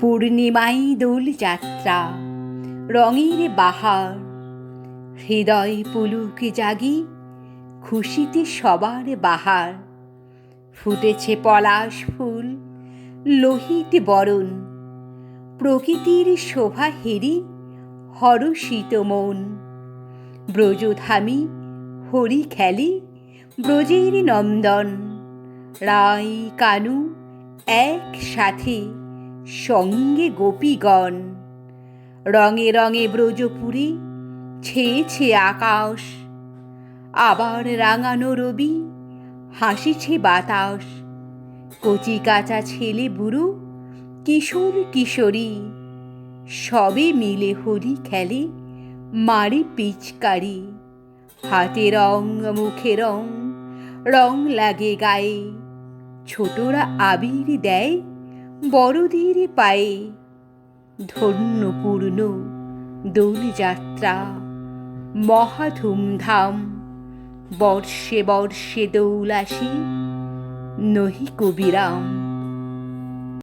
পূর্ণিমাই দোল যাত্রা, রঙের বাহার। হৃদয় পুলুকে জাগি, খুশিতে সবার বাহার। ফুটেছে পলাশ ফুল, লোহিত বরণ। প্রকৃতির শোভা হেরি, হরষিত মন। ব্রজধামী, হরি খেলি, ব্রজের নন্দন। রায় কানু একসাথে। সঙ্গে গোপীগণ। রঙে রঙে ব্রজপুরী ছেয়েছে আকাশ। আবার রাঙানো রবি, হাসিছে বাতাস। কচি কাঁচা ছেলে বুড়ো, কিশোর কিশোরী। সবে মিলে হরি খেলে, মারি পিচকারি। হাতে রং, মুখে রং রং লাগে গায়ে। ছোটরা আবির দেয় বড়দের পায়ে ধন্য পূর্ণ দোলযাত্রা মহা ধুমধাম বর্ষে বর্ষে দৌলাসী নহি কবিরাম।